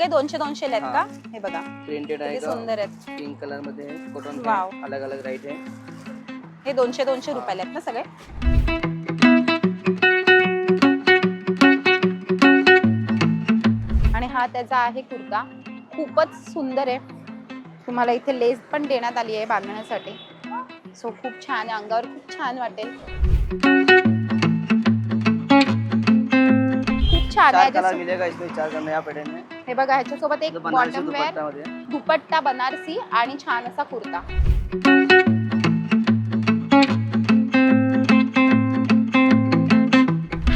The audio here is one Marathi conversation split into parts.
सगळे दोनशे दोनशे आहेत का? हे. बघा. प्रिंटेड आहे किती सुंदर आहेत. पिंक कलरमध्ये कॉटन वाव. अलग अलग राईट आहे. हे दोनशे दोनशे रुपयाला आहेत ना सगळे? आणि हा त्याचा आहे कुर्ता. खूपच सुंदर आहे. तुम्हाला इथे लेस पण देण्यात आली आहे बांधण्यासाठी. सो खूप छान आहे. अंगावर खूप छान वाटेल. खूप छान आहे चार कलर ह्याच्यासो- मिलेगा इसमें. चार कलर नया पैटर्न हे बघा ह्याच्यासोबत एक बॉटम वेअर दुपट्टा बनारसी आणि छान असा कुर्ता.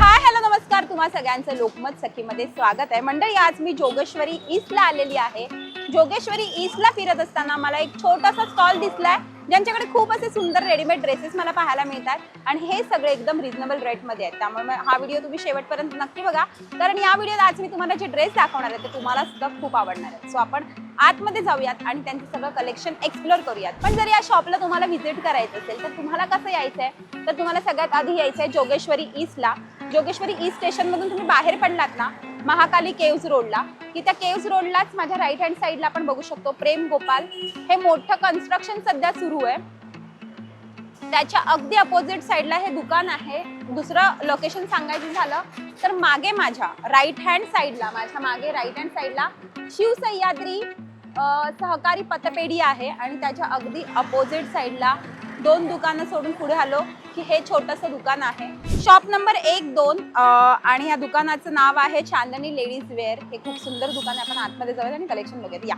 हाय हॅलो नमस्कार. तुम्हा सगळ्यांचं लोकमत सखीमध्ये स्वागत आहे. मंडळी आज मी जोगेश्वरी ईस्टला आलेली आहे. जोगेश्वरी ईस्टला फिरत असताना मला एक छोटासा स्टॉल दिसलाय. ज्यांच्याकडे खूप असे सुंदर रेडीमेड ड्रेसेस मला पाहायला मिळतात. आणि हे सगळे एकदम रिझनेबल रेटमध्ये आहेत. त्यामुळे हा व्हिडिओ तुम्ही शेवटपर्यंत नक्की बघा. कारण या व्हिडिओत आज मी तुम्हाला जे ड्रेस दाखवणार आहे ते तुम्हाला सुद्धा खूप आवडणार आहे. सो आपण आतमध्ये जाऊयात आणि त्यांचं सगळं कलेक्शन एक्सप्लोर करूयात. पण जर या शॉपला तुम्हाला व्हिजिट करायचं असेल तर तुम्हाला कसं यायचं आहे तर तुम्हाला सगळ्यात आधी यायचं आहे जोगेश्वरी ईस्टला जोगेश्वरी ईस्ट स्टेशनमधून तुम्ही बाहेर पडलात ना महाकाली केव्ज रोडला. की त्या केव्ज रोडलाच माझ्या राईट हँड साईडला आपण बघू शकतो प्रेम गोपाल. हे मोठं कन्स्ट्रक्शन सध्या सुरू आहे. त्याच्या अगदी अपोजिट साईडला हे दुकान आहे. दुसरं लोकेशन सांगायचं झालं तर मागे माझ्या राईट हँड साईडला माझ्या मागे राईट हँड साईडला शिवसह्याद्री सहकारी पतपेढी आहे. आणि त्याच्या अगदी अपोजिट साईडला दोन दुकानं सोडून पुढे आलो. की हे छोटंसं दुकान आहे. शॉप नंबर एक दोन आणि या दुकानाचं नाव आहे चांदणी लेडीज वेअर हे खूप सुंदर दुकान आहे. आपण आतमध्ये जाऊयात आणि कलेक्शन बघूयात. या.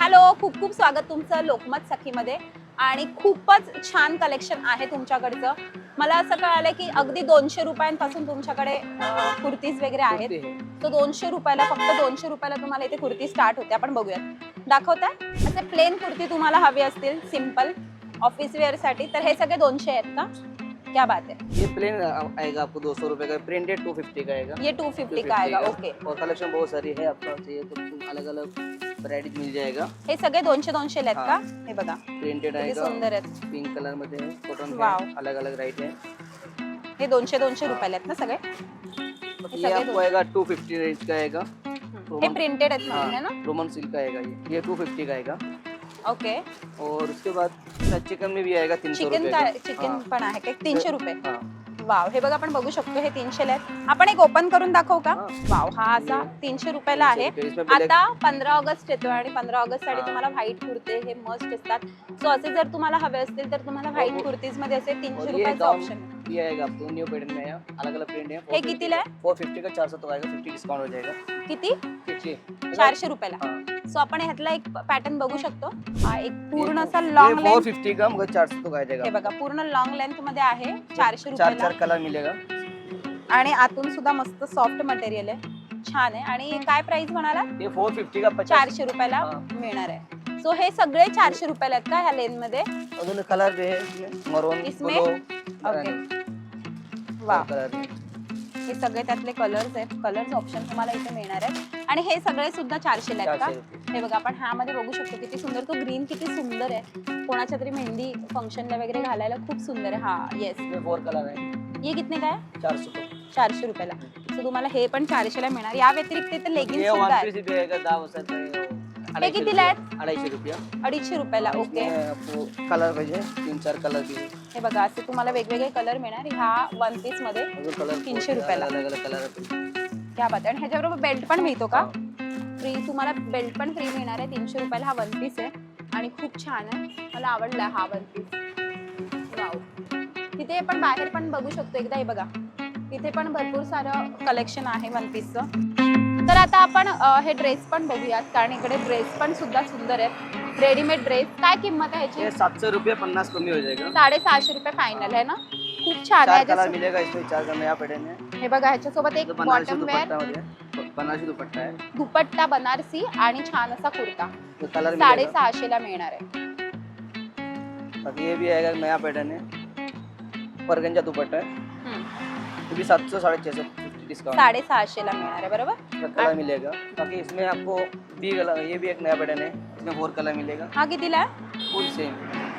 हॅलो खूप खूप स्वागत तुमचं लोकमत सखीमध्ये. आणि खूपच छान कलेक्शन आहे तुमच्याकडचं. मला असं कळालं की अगदी दोनशे रुपयांपासून तुमच्याकडे कुर्तीज वगैरे आहेत. कुर्ती है. तो दोनशे रुपयाला फक्त दोनशे रुपयाला तुम्हाला इथे कुर्ती स्टार्ट होते. आपण बघूयात. दाखवताय? असे प्लेन कुर्ती तुम्हाला हवी असतील. सिंपल ऑफ़िस वेअर साठी. तर हे सगळे दोनशे आहेत का? क्या बात है ये प्लेन आएगा आपको दो सौ रुपए का. प्रिंटेड टू फिफ्टी का आएगा. ये टू फिफ्टी 250 का आएगा. ओके और कलेक्शन बहुत सारी है. आपको चाहिए तो अलग अलग वैरायटीज मिल जाएगा. हे सगळे दोनशे दोनशे आहेत का? हा. हे बघा. प्रिंटेड आएगा. सुंदर आहेत. पिंक कलर मध्ये है कॉटन वाव. अलग अलग राइट है. हे दोनशे दोनशे हा. रुपयाला आहेत ना सगळे? ये आपको आएगा टू फिफ्टी रेंज का आएगा. हे रोमन- प्रिंटेड आहेत हाँ, है ना? रोमन सिल्क का आएगा ये. ये टू फिफ्टी का आएगा. ओके और उसके बाद चिकन में भी आएगा तीन सौ चिकन का। चिकन हाँ, पण आहे का तीनशे रुपये. हाँ. वाव हे बघा आपण बघू शकतो हे तीनशेला आहेत. आपण एक ओपन करून दाखवू का? हा. वाव हा असा तीनशे रुपयाला आहे. 300 रुपये. इसमें black- आता पंधरा ऑगस्ट येतोय आणि पंधरा ऑगस्टसाठी हा. तुम्हाला व्हाईट कुर्ते हे मस्ट असतात. सो असे जर तुम्हाला हवे असतील तर तुम्हाला व्हाईट हो. कुर्तीजमध्ये असे और तीनशे ये रुपयाचं गाउन ऑप्शन ये आएगा आपको न्यू पैटर्न में आया। अलग अलग प्रिंट है। हे कितीला आहे? फोर फिफ्टी का चार सौ तो आएगा फिफ्टी डिस्काउंट हो जाएगा। किती? चारशे रुपयाला. हाँ। सो आपण ह्यातला एक पॅटर्न बघू शकतो. एक पूर्ण असा लॉंग लेंथ फिफ्टी का? मगर चार सौ तो हे बघा पूर्ण लॉंग लेंथमध्ये आहे चारशे चार रुपयाला. चार कलर मिलेगा आणि आतून सुद्धा मस्त सॉफ्ट मटेरियल आहे. छान आहे. आणि काय प्राइस म्हणाला? फोर फिफ्टी का चारशे रुपयाला. मिळणार आहे. सो हे सगळे चारशे रुपयाला आहेत का ह्या लेन मध्ये? और कलर मरून ओके वा हे सगळे त्यातले कलर्स आहेत. कलर्स ऑप्शन तुम्हाला इथे मिळणार आहेत. आणि हे सगळे सुद्धा चारशे आहेत चारशे का हे बघा आपण ह्यामध्ये बघू शकतो किती सुंदर. तो ग्रीन किती सुंदर आहे. कोणाच्या तरी मेहंदी फंक्शनला वगैरे घालायला खूप सुंदर आहे. हा येस फोर कलर है ये कितने काय? आहे? चार सौ तो चारशे रुपयाला. सो तुम्हाला हे पण चारशेला मिळणार. या व्यतिरिक्त इथे लेगिन्स सुद्धा वन हे कितीला आहेत? अढ़ाई रुपया. अडीचशे रुपयाला ओके. आपको कलर पाहिजे तीन चार कलर है हे बघा असे तुम्हाला वेगवेगळे कलर मिळणार. ह्या वन पीसमध्ये अजून कलर तीनशे रुपयाला. अलग अलग कलर क्या बात आणि ह्याच्याबरोबर बेल्ट पण मिळतो का? फ्री तुम्हाला बेल्ट पण फ्री मिळणार आहे. तीनशे रुपयाला हा वन पीस आहे. आणि खूप छान आहे. मला आवडला हा वन पीस वाव तिथे पण बाहेर पण बघू शकतो. एकदा हे बघा. तिथे पण भरपूर सारं कलेक्शन आहे वन पीसचं तर आता आपण हे ड्रेस पण बघूयात कारण इकडे ड्रेस पण सुद्धा सुंदर आहेत. रेडीमेड ड्रेस काय किंमत आहे ह्याची सात सौ रुपये पन्नास कमी हो जाएगा साडेसहाशे रुपये फायनल आहे ना? खूप छान चार आहे कलर ह्याच्यासो- मिलेगा इसमें चार है बघा ह्याच्यासोबत एक बनारसी बॉटम वेअर दुपट्टा मध्ये बनारसी दुपट्टा है दुपट्टा बनारसी आणि छान असा कुर्ता. तो कलर मिलेगा साडेसहाशे ला मिळणार आहे. बाकी ये भी आएगा नया पैटर्न है परगंजा दुपट्टा है हम्म. ये भी सात सौ साढ़े छः सौ डिस्काउंट साडेसहाशे ला मिळणार आहे बरोबर? कलर मिलेगा। बाकी इसमें आपको बी कलर ये भी एक नया पैटर्न है। इसमें फोर कलर मिलेगा। हा कितीला? आहे फुल सेम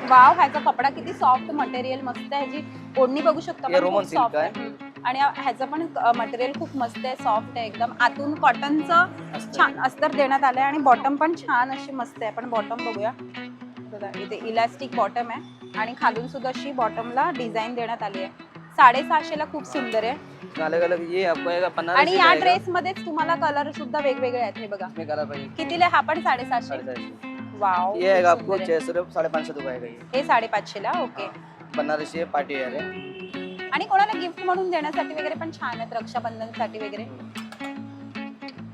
वाव ह्याचा कपडा किती सॉफ्ट मटेरियल मस्त आहे ह्याची ओढणी बघू शकता soft का आहे. है. हम्म. आणि ह्याचं पण मटेरियल खूप मस्त आहे सॉफ्ट आहे एकदम. आतून कॉटनचं छान अस्तर देण्यात आलंय आणि बॉटम पण छान अशी मस्त आहे. आपण बॉटम बघूया. बघा इथे इलास्टिक बॉटम आहे. आणि खालून सुद्धा अशी बॉटमला डिझाईन देण्यात आली आहे. साडेसहाशेला खूप सुंदर आहे. अलग अलग ये आपको आएगा बनारसी आणि या। ड्रेस मध्येच तुम्हाला कलर सुद्धा वेगवेगळे आहेत हे बघा. इसमें कलर कितीला हा पण साडेसहाशे. वाव ये आएगा खूप आपको सुंदर आहे. छह सौ रुपये साढ़े पाँच सौ रुपये आएगा ये हे साडेपाचशेला? ओके. बनारसी है पार्टी वेयर है आणि कोणाला गिफ्ट म्हणून देण्यासाठी वगैरे पण छान आहेत रक्षाबंधनसाठी वगैरे.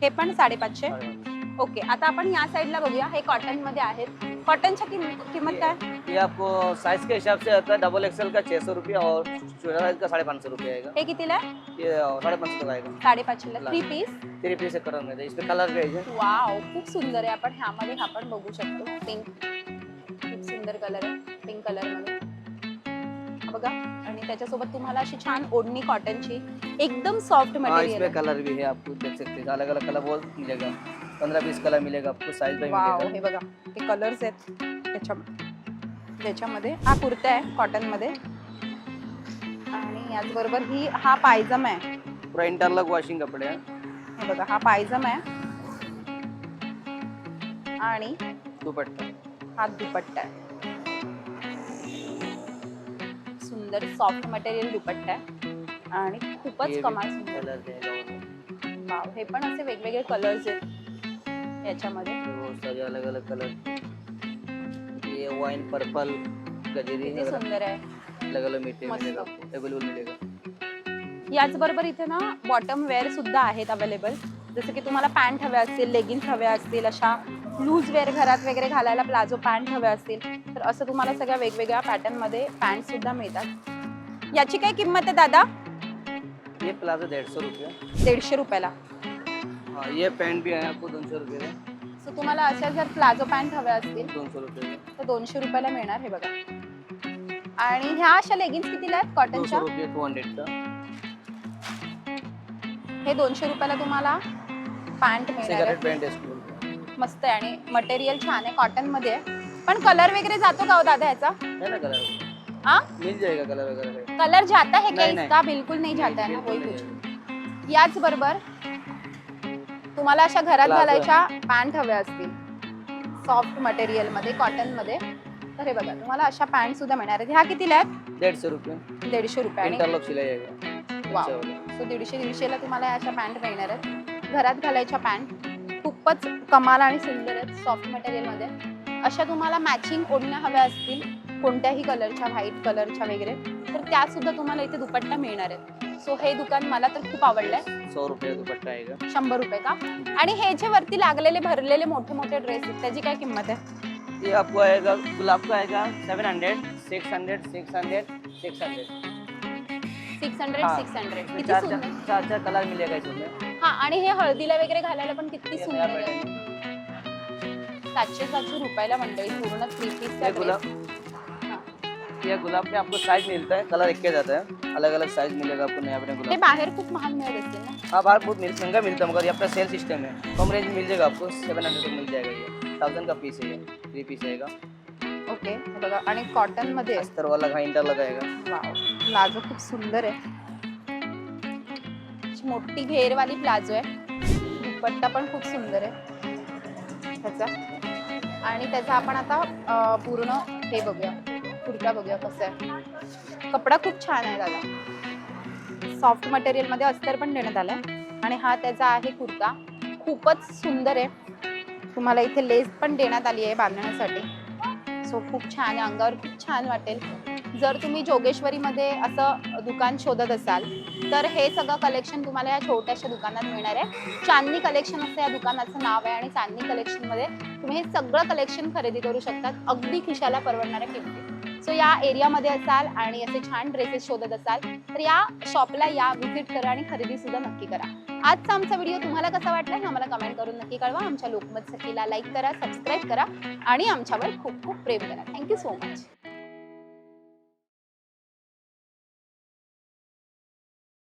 हे पण साडेपाचशे. साढ़े पाँच ओके आता आपण या साईडला बघूया. हे कॉटनमध्ये आहेत. कॉटनच्या किंमत किंमत काय? सौ। ये आपको साइज के हिसाब से आता है डबल एक्सएल का छह सौ रुपया और छोटा साइज का साढ़े पाँच सौ रुपया आएगा। हे कितीला आहे? ये साढ़े पाँच सौ का आएगा। साडेपाचशेला. Three piece three piece colour में है इसमें कलर भी है। वाव खूप सुंदर आहे आपण ह्यामध्ये हा पण बघू शकतो. पिंक खूप सुंदर कलर आहे. पिंक कलरमध्ये. हा बघा आणि त्याच्यासोबत तुम्हाला अशी छान ओढणी कॉटनची एकदम सॉफ्ट हाँ मटेरियल कलर भी है आपको देख सकते हैं. अलग अलग कलर बहुत मिलेगा. पंद्रह बीस कलर मिलेगा आपको साइज भी वाव मिलेगा हे बघा हे कलर्स आहेत. त्याच्या त्याच्यामध्ये हा कुर्ता आहे कॉटनमध्ये आणि याचबरोबर ही हा पायजमा आहे. पूरा इंटरलॉक वॉशिंग कपड़े हैं. हे बघा हा पायजमा आहे. आणि दुपट्टा. हा दुपट्टा आहे. सुंदर सॉफ्ट मटेरियल दुपट्टा आहे. आणि खूपच ये कमाल सुंदर. कलर वाव हे पण असे वेगवेगळे कलर्स आहेत. याच्यामध्ये? बहुत सारे अलग अलग कलर ये वाइन पर्पल गजरी किती सुंदर आहे. अलग अलग मीठे मस्त. मिलेगा अवेलेबल मिलेगा याचबरोबर इथे ना बॉटम वेअर सुद्धा आहेत अवेलेबल जसं की तुम्हाला पॅन्ट हव्या असतील लेगिन्स हव्या असतील अशा लूज वेअर घरात वगैरे घालायला प्लाझो पॅन्ट हव्या असतील तर असं तुम्हाला सगळ्या वेगवेगळ्या पॅटर्नमध्ये पॅन्ट सुद्धा मिळतात. याची काय किंमत आहे दादा? ये प्लाजो डेढ़ सौ रुपये. दीडशे रुपयाला. हाँ ये पैंट भी है आपको दोन सौ रुपये सो तुम्हाला अशा जर प्लाझो पॅन्ट हव्या असतील दोन सौ रुपये तर दोनशे रुपयाला मिळणार हे बघा. आणि ह्या अशा लेगिन्स कितीला आहेत? दो कॉटनच्या रुपये टू हंड्रेड का हे दोनशे रुपयाला तुम्हाला पॅन्ट मिळणार आहे. सिगरेट पैंट है स्कूल मस्त आहे आणि मटेरियल छान आहे कॉटनमध्ये आहे. पण कलर वगैरे जातो का हो दादा याचा है ना कलर हाँ मिल जाएगा कलर वगैरह कलर जाता है क्या नहीं, नहीं. इसका बिल्कुल नहीं जाता है ना वही नहीं. कुछ याच बरोबर तुम्हाला अशा घरात. घालायच्या पॅन्ट हव्या असतील. सॉफ्ट मटेरियलमध्ये कॉटनमध्ये. तर हे बघा तुम्हाला अशा पॅन्ट सुद्धा मिळणार आहेत. ह्या कितीला आहेत? सौ रुपये. दीडशे रुपये आणि इंटरलॉक वाव. अच्छा वाला। सो दीडशे दीडशेला तुम्हाला अशा पॅन्ट मिळणार आहेत. घरात घालायच्या पॅन्ट खूपच कमाल आणि सुंदर आहेत सॉफ्ट मटेरियलमध्ये अशा तुम्हाला मॅचिंग ओढण्या हव्या असतील. कोणत्याही कलरच्या व्हाईट कलरच्या वगैरे. तर त्या सुद्धा तुम्हाला इथे दुपट्टा मिळणार आहेत सो हे दुकान मला तर खूप आवडलंय. सौ रुपये का दुपट्टा आएगा शंभर रुपये का? आणि हे जे वरती लागलेले भरलेले मोठे मोठे ड्रेस आहेत त्याची काय किंमत आहे? ये आपको आएगा गुलाब का आएगा seven hundred six hundred six hundred six hundred six hundred हाँ. सिक्स हंड्रेड किती चार सुंदर. चार कलर मिलेगा इसमें। हा आणि हे हळदीला वगैरे घालायला पण किती ये सुंदर नया आहे। सातशे सातशे रुपयाला मंडळी पूर्ण थ्री पीसचा ये गुलाब ये गुलाब में आपको साइज मिलता है कलर एक के जाता है अलग अलग साइज मिलेगा आपको नया ते गुलाब बाहेर खूप महाग मिळत असतील ना? हाँ बाहर बहुत मिल- महंगा मिलता है मगर ये अपना सेल सिस्टम है कम रेंज मिल जाएगा आपको? सेवन हंड्रेड मिल जाएगा ये थाउजेंड का पीस है? ये थ्री पीस आएगा ओके हे बघा. आणि कॉटनमध्ये? अस्तर वाला का इंटर लगाएगा वाव प्लाझो खूप सुंदर आहे. मोठी घेरवाली प्लाझो आहे. दुपट्टा पण खूप सुंदर आहे. त्याचा. आणि त्याचा आपण आता अं, पूर्ण हे बघूया. कुर्ता बघूया कसं आहे. कपडा खूप छान आहे दादा. सॉफ्ट मटेरियलमध्ये अस्तर पण देण्यात आलंय. आणि हा त्याचा आहे कुर्ता. खूपच सुंदर आहे. तुम्हाला इथे लेस पण देण्यात आली आहे बांधण्यासाठी. सो खूप छान आहे. अंगावर खूप छान वाटेल. जर तुम्ही जोगेश्वरीमध्ये असं दुकान शोधत असाल तर हे सगळं कलेक्शन तुम्हाला या छोट्याशा दुकानात मिळणार आहे. चांदनी कलेक्शन असं या दुकानाचं नाव आहे आणि चांदनी कलेक्शनमध्ये तुम्ही हे सगळं कलेक्शन खरेदी करू शकतात. अगदी खिशाला परवडणाऱ्या किमती सो या एरियामध्ये असाल आणि असे छान ड्रेसेस शोधत असाल तर या शॉपला या व्हिजिट करा आणि खरेदी सुद्धा नक्की करा. आजचा आमचा व्हिडिओ तुम्हाला कसा वाटला हे आम्हाला कमेंट करून नक्की कळवा. आमच्या लोकमत सखीला लाईक करा सबस्क्राईब करा आणि आमच्यावर खूप खूप प्रेम करा. Thank you so much